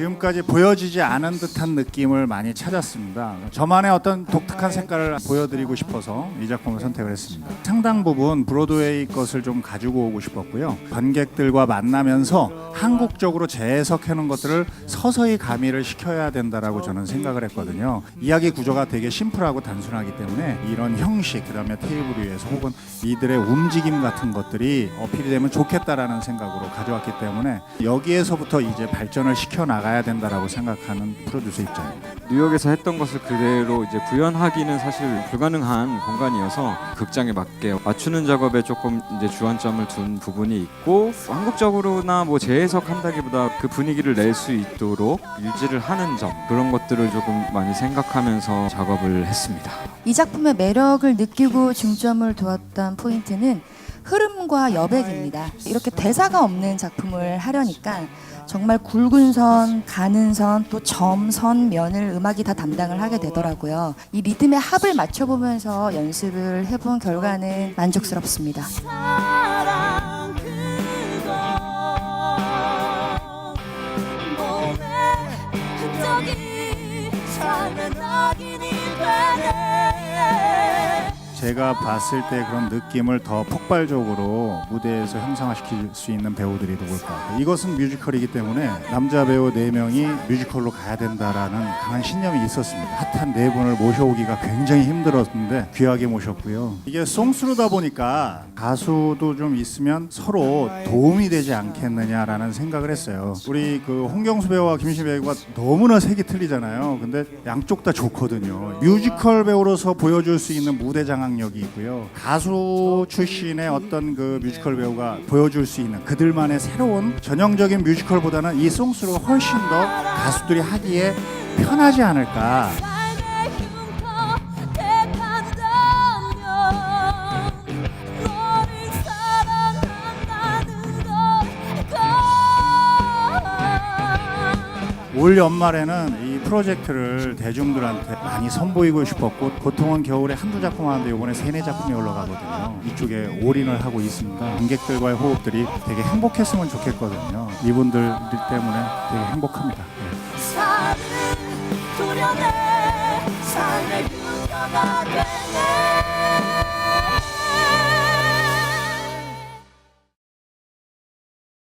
지금까지 보여지지 않은 듯한 느낌을 많이 찾았습니다. 저만의 어떤 독특한 색깔을 보여드리고 싶어서 이 작품을 선택을 했습니다. 상당 부분 브로드웨이 것을 좀 가지고 오고 싶었고요. 관객들과 만나면서 한국적으로 재해석해 놓은 것들을 서서히 가미를 시켜야 된다라고 저는 생각을 했거든요. 이야기 구조가 되게 심플하고 단순하기 때문에 이런 형식, 그다음에 테이블 위에서 혹은 이들의 움직임 같은 것들이 어필이 되면 좋겠다라는 생각으로 가져왔기 때문에 여기에서부터 이제 발전을 시켜 나가 야 된다라고 생각하는 프로듀서 입장입니다. 뉴욕에서 했던 것을 그대로 이제 구현하기는 사실 불가능한 공간이어서 극장에 맞게 맞추는 작업에 조금 이제 주안점을 둔 부분이 있고 한국적으로나 뭐 재해석한다기보다 그 분위기를 낼 수 있도록 유지를 하는 점 그런 것들을 조금 많이 생각하면서 작업을 했습니다. 이 작품의 매력을 느끼고 중점을 두었던 포인트는 흐름과 여백입니다. 이렇게 대사가 없는 작품을 하려니까 정말 굵은 선, 가는 선, 또 점, 선, 면을 음악이 다 담당을 하게 되더라고요. 이 리듬의 합을 맞춰보면서 연습을 해본 결과는 만족스럽습니다. 사랑 제가 봤을 때 그런 느낌을 더 폭발적으로 무대에서 형상화시킬 수 있는 배우들이 누굴까? 이것은 뮤지컬이기 때문에 남자 배우 네 명이 뮤지컬로 가야 된다라는 강한 신념이 있었습니다. 핫한 네 분을 모셔오기가 굉장히 힘들었는데 귀하게 모셨고요. 이게 송스루다 보니까 가수도 좀 있으면 서로 도움이 되지 않겠느냐라는 생각을 했어요. 우리 그 홍경수 배우와 김신 배우가 너무나 색이 틀리잖아요. 근데 양쪽 다 좋거든요. 뮤지컬 배우로서 보여줄 수 있는 무대 장악 력이 있고요. 가수 출신의 어떤 그 뮤지컬 배우가 보여줄 수 있는 그들만의 새로운 전형적인 뮤지컬보다는 이 송스루가 훨씬 더 가수들이 하기에 편하지 않을까. 올 연말에는 이 프로젝트를 대중들한테 많이 선보이고 싶었고 보통은 겨울에 한두 작품 하는데 이번에 세네 작품이 올라가거든요. 이쪽에 올인을 하고 있습니다. 관객들과의 호흡들이 되게 행복했으면 좋겠거든요. 이분들 때문에 되게 행복합니다. 네. 삶은 도려내 삶의 흉터가 되네